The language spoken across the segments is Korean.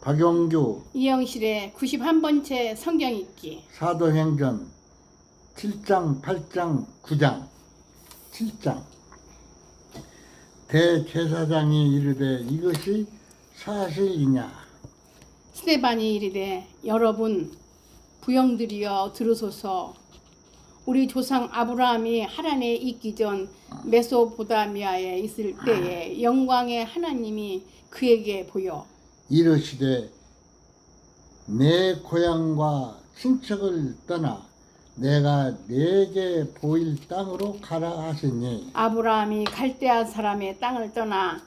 박용규 이영실의 91번째 성경 읽기. 사도행전 7장, 8장, 9장. 7장. 대제사장이 이르되 이것이 사실이냐? 스테반이 이르되 여러분 부영들이여 들으소서. 우리 조상 아브라함이 하란에 있기 전 메소포다미아에 있을 때에 영광의 하나님이 그에게 보여 이르시되 내 고향과 친척을 떠나 내가 내게 보일 땅으로 가라 하시니 아브라함이 갈대아 사람의 땅을 떠나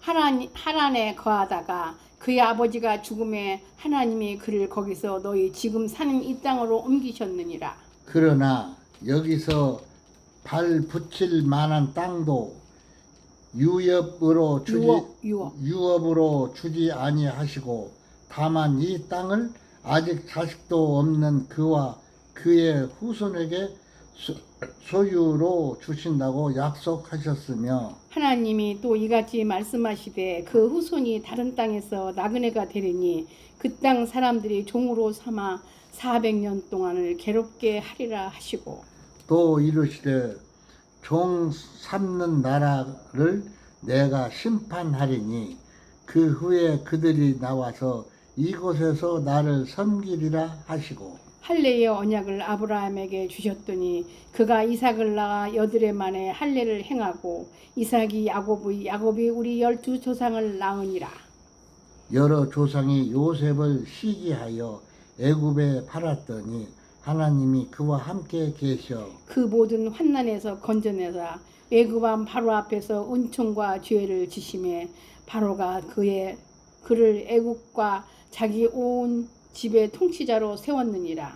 하란, 하란에 거하다가 그의 아버지가 죽음에 하나님이 그를 거기서 너희 지금 사는 이 땅으로 옮기셨느니라. 그러나 여기서 발 붙일 만한 땅도 유업으로 주지 유업, 유업. 유업으로 주지 아니하시고 다만 이 땅을 아직 자식도 없는 그와 그의 후손에게 소- 소유로 주신다고 약속하셨으며 하나님이 또 이같이 말씀하시되 그 후손이 다른 땅에서 나그네가 되리니 그 땅 사람들이 종으로 삼아 400년 동안을 괴롭게 하리라 하시고 또 이르시되 종 삼는 나라를 내가 심판하리니 그 후에 그들이 나와서 이곳에서 나를 섬기리라 하시고. 할례의 언약을 아브라함에게 주셨더니 그가 이삭을 낳아 여드레 만에 할례를 행하고 이삭이 야곱의 야곱이 우리 열두 조상을 낳으니라. 여러 조상이 요셉을 시기하여 애굽에 팔았더니 하나님이 그와 함께 계셔. 그 모든 환난에서 건져내사 애굽왕 바로 앞에서 은총과 죄를 지심해 바로가 그의 그를 애국과 자기 온 집의 통치자로 세웠느니라.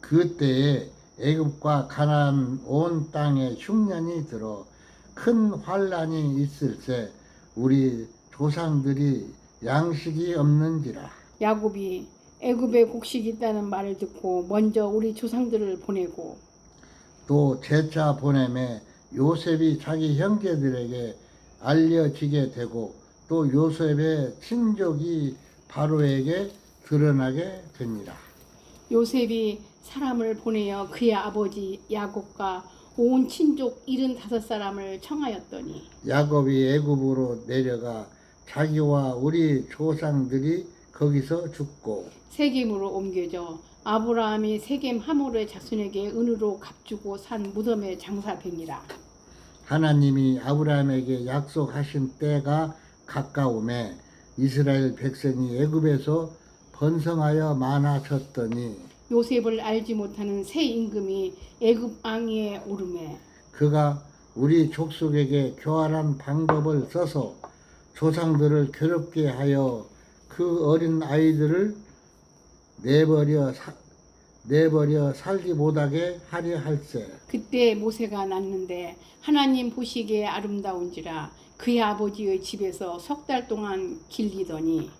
그때에 애굽과 가나안 온 땅에 흉년이 들어 큰 환란이 있을세 우리 조상들이 양식이 없는지라. 야곱이 애굽에 곡식이 있다는 말을 듣고 먼저 우리 조상들을 보내고 또 제차 보냄에 요셉이 자기 형제들에게 알려지게 되고 또 요셉의 친족이 바로에게 드러나게 됩니다. 요셉이 사람을 보내어 그의 아버지 야곱과 온 친족 75사람을 청하였더니 야곱이 애굽으로 내려가 자기와 우리 조상들이 거기서 죽고 세겜으로 옮겨져 아브라함이 세겜 하모르의 자손에게 은으로 값주고 산 무덤의 장사병이라. 하나님이 아브라함에게 약속하신 때가 가까움에 이스라엘 백성이 애굽에서 번성하여 많아졌더니 요셉을 알지 못하는 새 임금이 애굽 왕위에 오르매 그가 우리 족속에게 교활한 방법을 써서 조상들을 괴롭게 하여 그 어린 아이들을 내버려 사, 내버려 살지 못하게 하려 할세. 그때 모세가 낳는데 하나님 보시기에 아름다운지라 그의 아버지의 집에서 석 달 동안 길리더니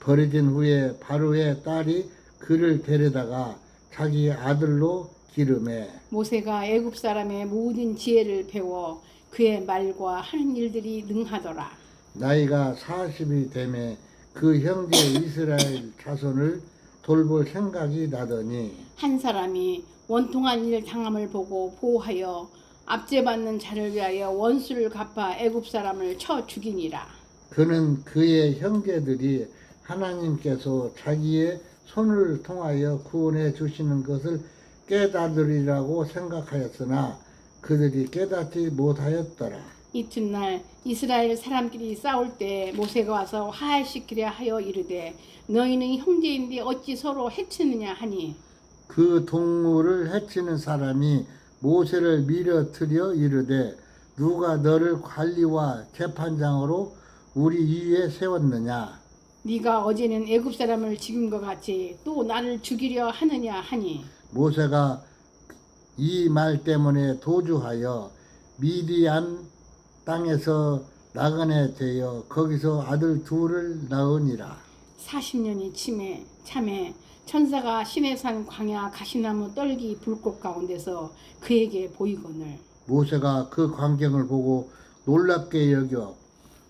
버려진 후에 바로의 딸이 그를 데려다가 자기 아들로 기름해 모세가 애굽 사람의 모든 지혜를 배워 그의 말과 하는 일들이 능하더라. 나이가 40이 되매 그 형제 이스라엘 자손을 돌볼 생각이 나더니 한 사람이 원통한 일 당함을 보고 보호하여 압제받는 자를 위하여 원수를 갚아 애굽 사람을 쳐 죽이니라. 그는 그의 형제들이 하나님께서 자기의 손을 통하여 구원해 주시는 것을 깨닫으리라고 생각하였으나 그들이 깨닫지 못하였더라. 이튿날 이스라엘 사람끼리 싸울 때 모세가 와서 화해시키려 하여 이르되 너희는 형제인데 어찌 서로 해치느냐 하니? 그 동물을 해치는 사람이 모세를 밀어뜨려 이르되 누가 너를 관리와 재판장으로 우리 위에 세웠느냐? 네가 어제는 애굽 사람을 죽인 것 같이 또 나를 죽이려 하느냐 하니? 모세가 이 말 때문에 도주하여 미디안 땅에서 나그네 되어 거기서 아들 둘을 낳으니라. 40년이 침에 참에 천사가 시내산 광야 가시나무 떨기 불꽃 가운데서 그에게 보이거늘. 모세가 그 광경을 보고 놀랍게 여겨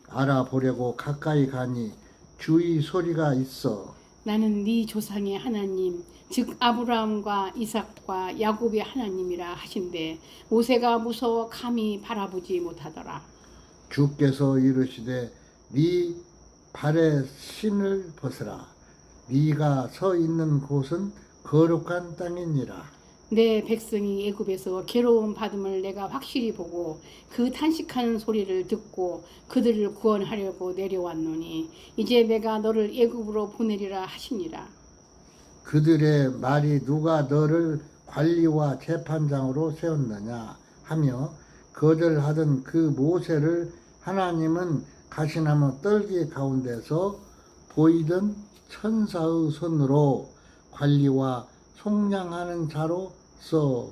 알아보려고 가까이 가니 주의 소리가 있어. 나는 네 조상의 하나님 즉 아브라함과 이삭과 야곱의 하나님이라 하신데 모세가 무서워 감히 바라보지 못하더라. 주께서 이르시되 네 발에 신을 벗으라 네가 서 있는 곳은 거룩한 땅이니라 내 백성이 애굽에서 괴로움 받음을 내가 확실히 보고 그 탄식하는 소리를 듣고 그들을 구원하려고 내려왔노니 이제 내가 너를 애굽으로 보내리라 하시니라. 그들의 말이 누가 너를 관리와 재판장으로 세웠느냐 하며 거절하던 그 모세를 하나님은 가시나무 떨기 가운데서 보이던 천사의 손으로 관리와 속량하는 자로서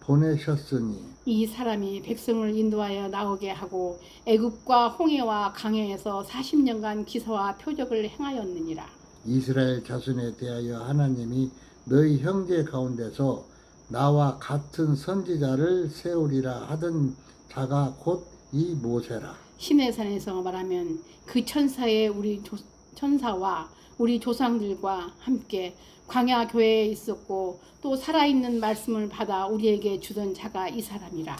보내셨으니 이 사람이 백성을 인도하여 나오게 하고 애굽과 홍해와 강해에서 40년간 기사와 표적을 행하였느니라. 이스라엘 자손에 대하여 하나님이 너희 형제 가운데서 나와 같은 선지자를 세우리라 하던 자가 곧 이 모세라. 시내산에서 말하면 그 천사의 우리 조, 천사와 우리 조상들과 함께 광야 교회에 있었고 또 살아있는 말씀을 받아 우리에게 주던 자가 이 사람이라.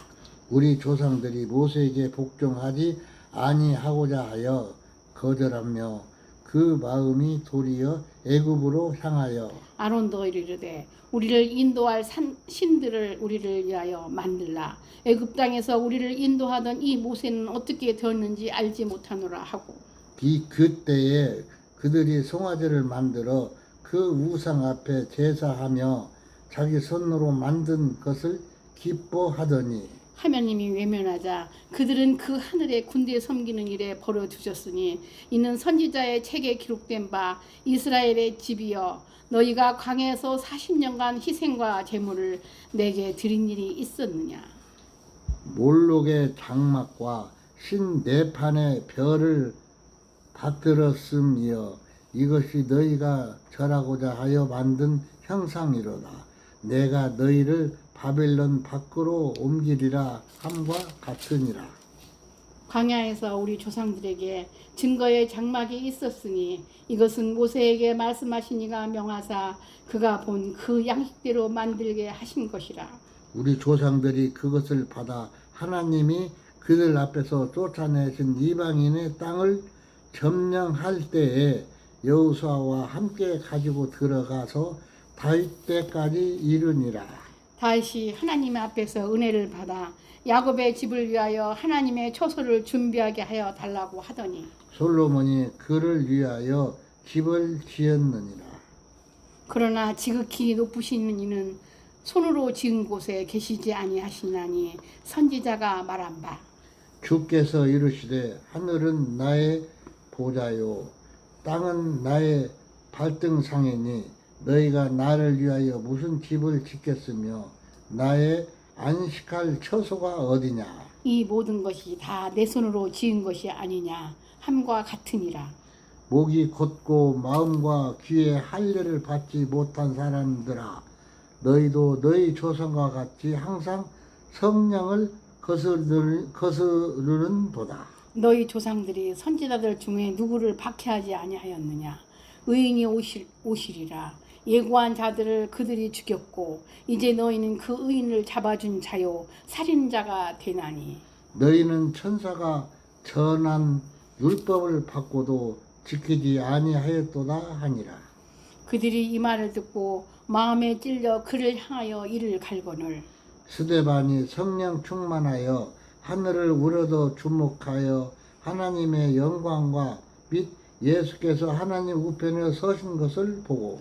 우리 조상들이 모세에게 복종하지 아니하고자 하여 거절하며 그 마음이 도리어 애굽으로 향하여 아론도 이르되 우리를 인도할 산, 신들을 우리를 위하여 만들라. 애굽 땅에서 우리를 인도하던 이 모세는 어떻게 되었는지 알지 못하노라 하고 비 그때에 그들이 송아지를 만들어 그 우상 앞에 제사하며 자기 손으로 만든 것을 기뻐하더니 하나님이 외면하자 그들은 그 하늘의 군대 섬기는 일에 버려 두셨으니 이는 선지자의 책에 기록된 바 이스라엘의 집이여 너희가 광야에서 40년간 희생과 제물을 내게 드린 일이 있었느냐? 몰록의 장막과 신네판의 별을 받들었음이여 이것이 너희가 절하고자 하여 만든 형상이로다 내가 너희를 바벨론 밖으로 옮기리라 함과 같으니라. 광야에서 우리 조상들에게 증거의 장막이 있었으니 이것은 모세에게 말씀하신 이가 명하사 그가 본 그 양식대로 만들게 하신 것이라. 우리 조상들이 그것을 받아 하나님이 그들 앞에서 쫓아내신 이방인의 땅을 점령할 때에 여호수아와 함께 가지고 들어가서 다윗 때까지 이르니라. 다시 하나님 앞에서 은혜를 받아 야곱의 집을 위하여 하나님의 초소를 준비하게 하여 달라고 하더니 솔로몬이 그를 위하여 집을 지었느니라. 그러나 지극히 높으신 이는 손으로 지은 곳에 계시지 아니하시나니 선지자가 말한 바 주께서 이르시되 하늘은 나의 보좌요 땅은 나의 발등상이니 너희가 나를 위하여 무슨 집을 짓겠으며 나의 안식할 처소가 어디냐? 이 모든 것이 다 내 손으로 지은 것이 아니냐? 함과 같으니라. 목이 곧고 마음과 귀에 할례를 받지 못한 사람들아 너희도 너희 조상과 같이 항상 성령을 거스르는, 거스르는 도다. 너희 조상들이 선지자들 중에 누구를 박해하지 아니하였느냐? 의인이 오실, 오시리라 예고한 자들을 그들이 죽였고 이제 너희는 그 의인을 잡아준 자요 살인자가 되나니. 너희는 천사가 전한 율법을 받고도 지키지 아니하였도다 하니라. 그들이 이 말을 듣고 마음에 찔려 그를 향하여 이를 갈거늘. 스데반이 성령 충만하여 하늘을 우러러 주목하여 하나님의 영광과 및 예수께서 하나님 우편에 서신 것을 보고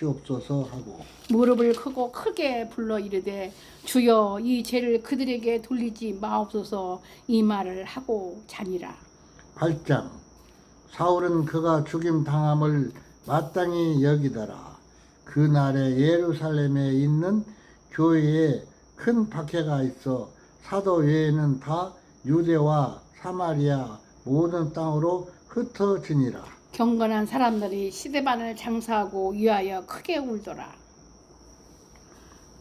시옵소서 하고. 무릎을 크고 크게 불러 이르되 주여 이 죄를 그들에게 돌리지 마옵소서. 이 말을 하고 자니라. 8장. 사울은 그가 죽임 당함을 마땅히 여기더라. 그 날에 예루살렘에 있는 교회에 큰 박해가 있어 사도 외에는 다 유대와 사마리아 모든 땅으로 흩어지니라. 경건한 사람들이 시대반을 장사하고 위하여 크게 울더라.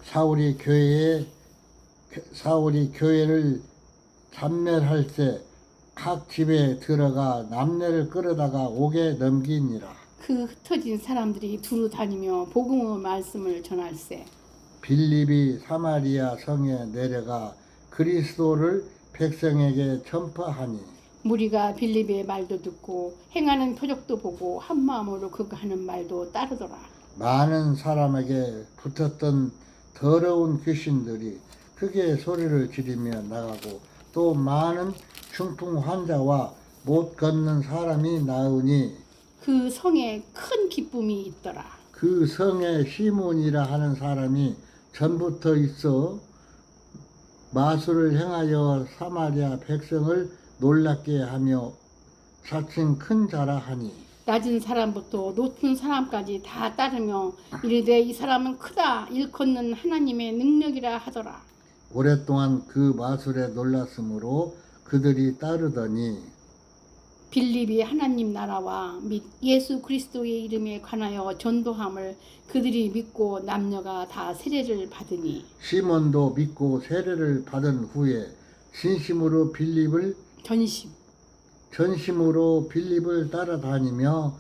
사울이 교회에 사울이 교회를 잔멸할 때 각 집에 들어가 남녀를 끌어다가 옥에 넘기니라. 그 흩어진 사람들이 두루 다니며 복음의 말씀을 전할세. 빌립이 사마리아 성에 내려가 그리스도를 백성에게 전파하니 무리가 빌립의 말도 듣고 행하는 표적도 보고 한 마음으로 그가 하는 말도 따르더라. 많은 사람에게 붙었던 더러운 귀신들이 크게 소리를 지르며 나가고 또 많은 중풍 환자와 못 걷는 사람이 나으니 그 성에 큰 기쁨이 있더라. 그 성에 시몬이라 하는 사람이 전부터 있어 마술을 행하여 사마리아 백성을 놀랍게 하며 자칭 큰 자라 하니 낮은 사람부터 높은 사람까지 다 따르며 이르되 이 사람은 크다 일컫는 하나님의 능력이라 하더라. 오랫동안 그 마술에 놀랐으므로 그들이 따르더니 빌립이 하나님 나라와 및 예수 그리스도의 이름에 관하여 전도함을 그들이 믿고 남녀가 다 세례를 받으니 시몬도 믿고 세례를 받은 후에 진심으로 빌립을 전심. 전심으로 빌립을 따라다니며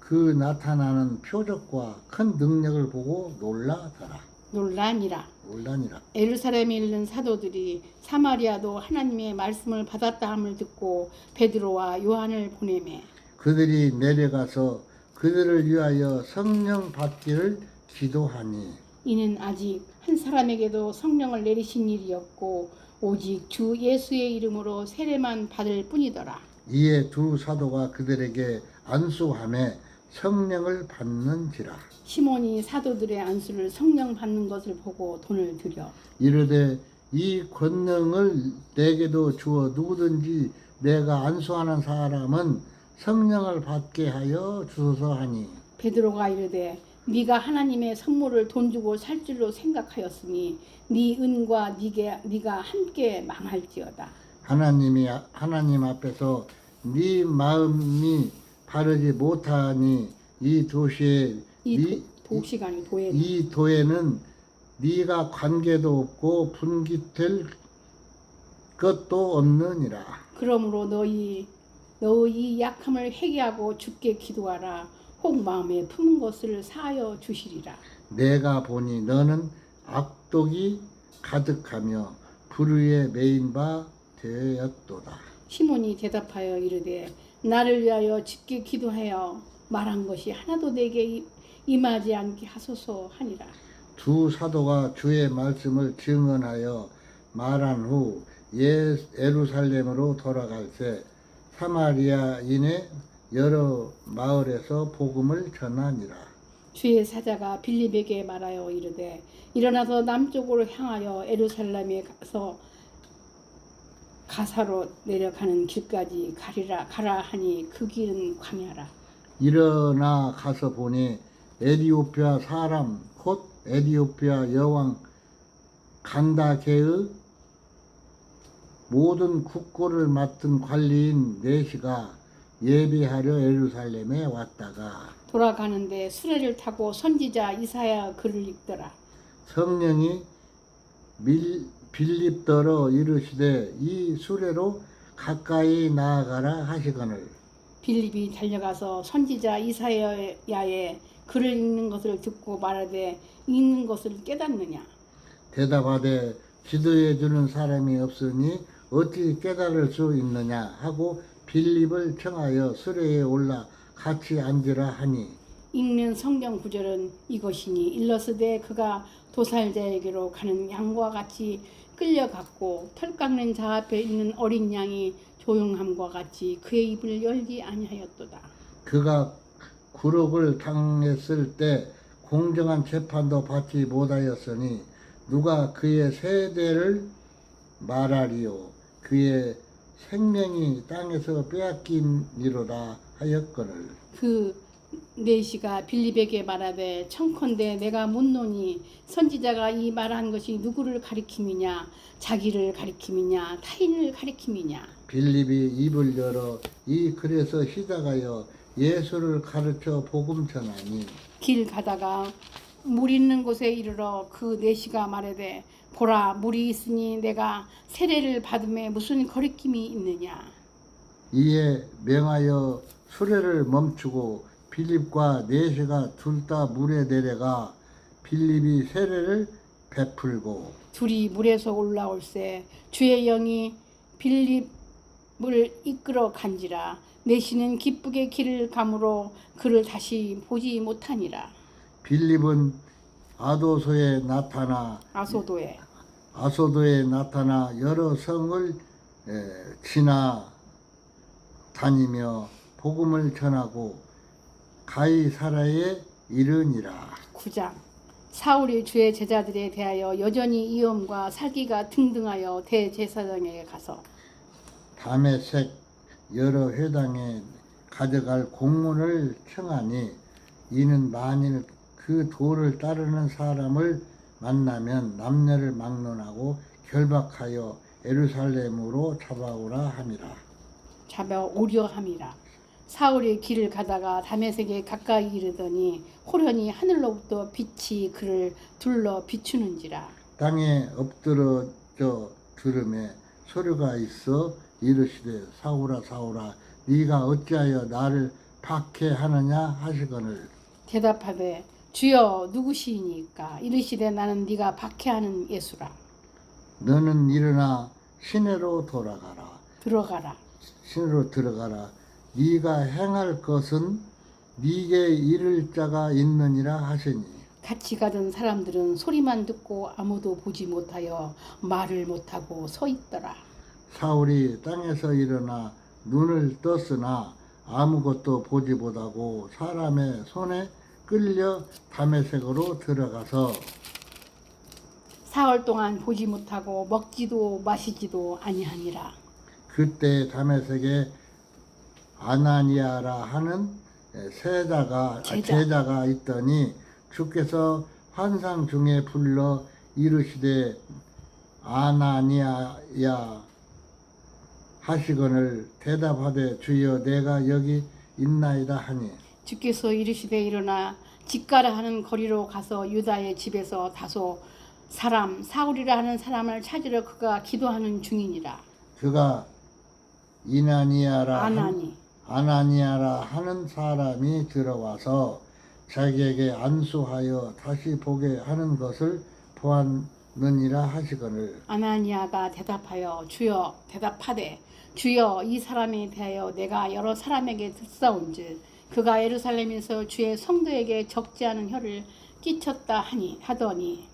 그 나타나는 표적과 큰 능력을 보고 놀라더라. 논란이라. 놀라니라. 에루살렘에 있는 사도들이 사마리아도 하나님의 말씀을 받았다 함을 듣고 베드로와 요한을 보내매 그들이 내려가서 그들을 위하여 성령 받기를 기도하니 이는 아직 한 사람에게도 성령을 내리신 일이었고 오직 주 예수의 이름으로 세례만 받을 뿐이더라. 이에 두 사도가 그들에게 안수함에 성령을 받는지라 시몬이 사도들의 안수를 성령 받는 것을 보고 돈을 들여 이르되 이 권능을 내게도 주어 누구든지 내가 안수하는 사람은 성령을 받게 하여 주소서 하니 베드로가 이르되 네가 하나님의 선물을 돈 주고 살 줄로 생각하였으니 네 은과 네게 네가 함께 망할지어다. 하나님이 하나님 앞에서 네 마음이 바르지 못하니 이 도시에 이 네, 도, 도시간이 도에 이 도에는 네가 관계도 없고 분깃될 것도 없느니라 그러므로 너희 너희 약함을 회개하고 주께 기도하라. 혹 마음에 품은 것을 사하여 주시리라. 내가 보니 너는 악독이 가득하며 불의에 메인 바 되었도다 시몬이 대답하여 이르되 나를 위하여 집게 기도하여 말한 것이 하나도 내게 이- 임하지 않게 하소서 하니라. 두 사도가 주의 말씀을 증언하여 말한 후 예, 예루살렘으로 돌아갈 때 사마리아인의 여러 마을에서 복음을 전하니라. 주의 사자가 빌립에게 말하여 이르되 일어나서 남쪽으로 향하여 에루살렘에 가서 가사로 내려가는 길까지 가리라 가라 하니 그 길은 광야라. 일어나 가서 보니 에디오피아 사람 곧 에디오피아 여왕 간다게의 모든 국고를 맡은 관리인 네시가 예비하려 예루살렘에 왔다가 돌아가는데 수레를 타고 선지자 이사야 글을 읽더라. 성령이 밀, 빌립더러 이르시되 이 수레로 가까이 나아가라 하시거늘. 빌립이 달려가서 선지자 이사야의 글을 읽는 것을 듣고 말하되 읽는 것을 깨닫느냐? 대답하되 지도해 주는 사람이 없으니 어찌 깨달을 수 있느냐? 하고 빌립을 청하여 수레에 올라 같이 앉으라 하니 읽는 성경 구절은 이것이니 일러스되 그가 도살자에게로 가는 양과 같이 끌려갔고 털 깎는 자 앞에 있는 어린 양이 조용함과 같이 그의 입을 열지 아니하였도다. 그가 구록을 당했을 때 공정한 재판도 받지 못하였으니 누가 그의 세대를 말하리요 그의 생명이 땅에서 빼앗김이로다 하였거늘. 그 네시가 빌립에게 말하되 청컨대 내가 묻노니 선지자가 이 말한 것이 누구를 가리킴이냐? 자기를 가리킴이냐? 타인을 가리킴이냐? 빌립이 입을 열어 이 글에서 시작하여 예수를 가르쳐 복음 전하니. 길 가다가 물 있는 곳에 이르러 그 네시가 말하되 보라 물이 있으니 내가 세례를 받음에 무슨 거리낌이 있느냐? 이에 명하여 수레를 멈추고 빌립과 네시가 둘 다 물에 내려가 빌립이 세례를 베풀고 둘이 물에서 올라올새 주의 영이 빌립을 이끌어 간지라 내시는 기쁘게 길을 가므로 그를 다시 보지 못하니라. 빌립은 아도소에 나타나 아소도에 아소도에 나타나 여러 성을 에, 지나 다니며 복음을 전하고 가이사라에 이르니라. 9장 사울이 주의 제자들에 대하여 여전히 이엄과 살기가 등등하여 대제사장에게 가서 담에색 여러 회당에 가져갈 공문을 청하니 이는 만일 그 도를 따르는 사람을 만나면 남녀를 막론하고 결박하여 에루살렘으로 잡아오라 함이라. 잡아 오려 함이라. 사울이 길을 가다가 다메섹에 가까이 이르더니 호련히 하늘로부터 빛이 그를 둘러 비추는지라. 땅에 엎드러져 들음에 소리가 있어 이르시되 사울아 사울아 네가 어찌하여 나를 박해하느냐 하시거늘. 대답하되 주여 누구시니까? 이르시되 나는 네가 박해하는 예수라. 너는 일어나 시내로 돌아가라. 들어가라. 시내로 들어가라. 네가 행할 것은 네게 이를 자가 있느니라 하시니. 같이 가던 사람들은 소리만 듣고 아무도 보지 못하여 말을 못하고 서 있더라. 사울이 땅에서 일어나 눈을 떴으나 아무것도 보지 못하고 사람의 손에 끌려 담에색으로 들어가서 사흘 동안 보지 못하고 먹지도 마시지도 아니하니라 그때 담에색에 아나니아라 하는 세자가 제자. 제자가 있더니 주께서 환상 중에 불러 이르시되 아나니아야 하시거늘 대답하되 주여 내가 여기 있나이다 하니 주께서 이르시되 일어나 집가라 하는 거리로 가서 유다의 집에서 다소 사람 사울이라 하는 사람을 찾으러 그가 기도하는 중이니라. 그가 이나니아라 한- 아나니. 아나니아라 하는 사람이 들어와서 자기에게 안수하여 다시 보게 하는 것을 보았느니라 하시거늘. 아나니아가 대답하여 주여 대답하되 주여 이 사람에 대하여 내가 여러 사람에게 듣사온즉 그가 예루살렘에서 주의 성도에게 적지 않은 혀를 끼쳤다 하니 하더니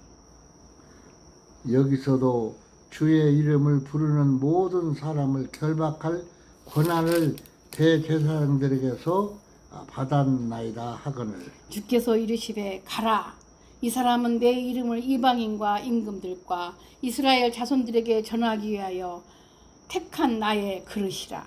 여기서도 주의 이름을 부르는 모든 사람을 결박할 권한을 대제사장들에게서 받았나이다 하거늘. 주께서 이르시되 가라. 이 사람은 내 이름을 이방인과 임금들과 이스라엘 자손들에게 전하기 위하여 택한 나의 그릇이라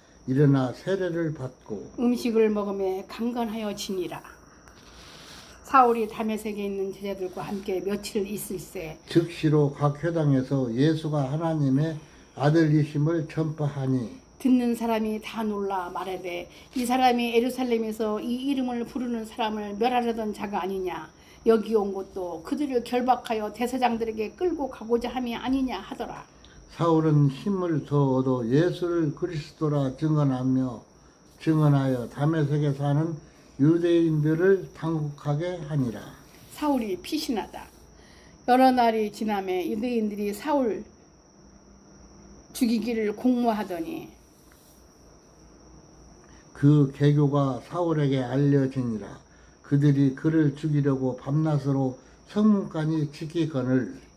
일어나 세례를 받고 음식을 먹음에 강건하여 지니라. 사울이 다메섹에 있는 제자들과 함께 며칠 있을새 즉시로 각 회당에서 예수가 하나님의 아들이심을 전파하니 듣는 사람이 다 놀라 말하되 이 사람이 에루살렘에서 이 이름을 부르는 사람을 멸하려던 자가 아니냐? 여기 온 것도 그들을 결박하여 대사장들에게 끌고 가고자 함이 아니냐 하더라 사울은 힘을 더 얻어 예수를 그리스도라 증언하며 증언하여 다메섹에 사는 유대인들을 당국하게 하니라. 사울이 피신하다 여러 날이 지남에 유대인들이 사울 죽이기를 공모하더니 그 계교가 사울에게 알려지니라. 그들이 그를 죽이려고 밤낮으로 성문간이 지키거늘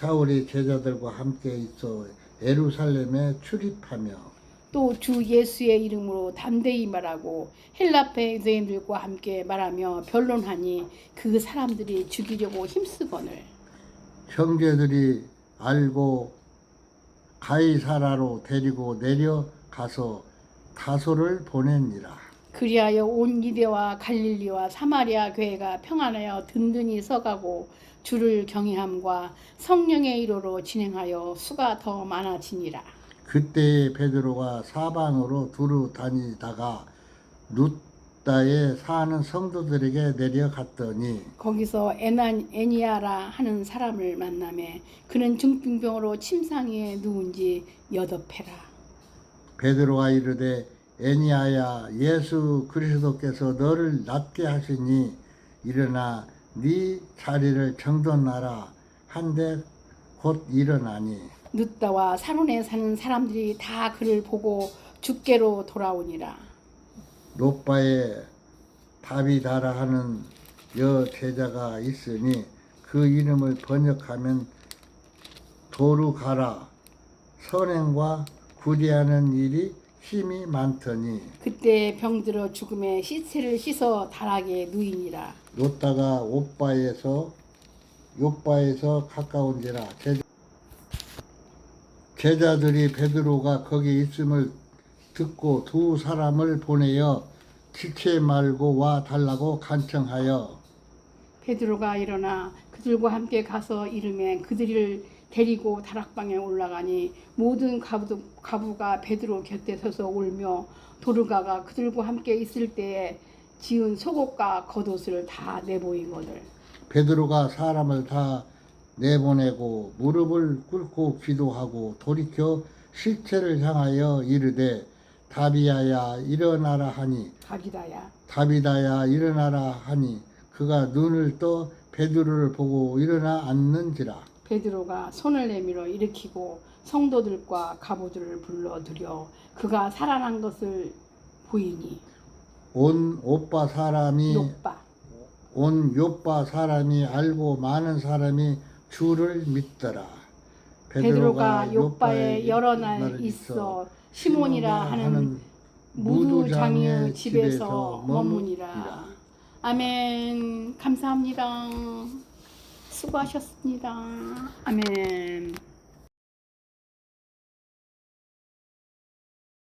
사울이 제자들과 함께 있어 예루살렘에 출입하며 또 주 예수의 이름으로 담대히 말하고 헬라페 유대인들과 함께 말하며 변론하니 그 사람들이 죽이려고 힘쓰거늘 형제들이 알고 가이사라로 데리고 내려가서 다소를 보냅니라. 그리하여 온 이대와 갈릴리와 사마리아 교회가 평안하여 든든히 서가고 주를 경외함과 성령의 이로로 진행하여 수가 더 많아지니라. 그때에 베드로가 사방으로 두루 다니다가 루다에 사는 성도들에게 내려갔더니 거기서 에난 에니아라 하는 사람을 만남에 그는 중풍병으로 침상에 누운지 여덟해라. 베드로가 이르되 애니아야 예수 그리스도께서 너를 낫게 하시니 일어나 네 자리를 정돈하라 한데 곧 일어나니 룻다와 사론에 사는 사람들이 다 그를 보고 죽게로 돌아오니라. 노바에 다비다라 하는 여 제자가 있으니 그 이름을 번역하면 도루가라 선행과 구제하는 일이 힘이 많더니 그때 병들어 죽음에 시체를 씻어 다락에 누이니라. 놓다가 오빠에서 요바에서 가까운지라. 제- 제자들이 베드로가 거기 있음을 듣고 두 사람을 보내어 지체 말고 와 달라고 간청하여. 베드로가 일어나 그들과 함께 가서 이름에 그들을 데리고 다락방에 올라가니 모든 가부, 가부가 베드로 곁에 서서 울며 도르가가 그들과 함께 있을 때에 지은 속옷과 겉옷을 다 내보이거늘 베드로가 사람을 다 내보내고 무릎을 꿇고 기도하고 돌이켜 실체를 향하여 이르되 다비야야 일어나라 하니. 가기다야. 다비다야 일어나라 하니. 그가 눈을 떠 베드로를 보고 일어나 앉는지라. 베드로가 손을 내밀어 일으키고 성도들과 가부들을 불러들여 그가 살아난 것을 보이니 온 오빠 사람이 욕바 온 요빠 사람이 알고 많은 사람이 주를 믿더라. 베드로가 요바에 여러 날 있어 시몬이라 하는 무두장의 집에서 머무니라. 아멘. 감사합니다. 수고하셨습니다. 아멘.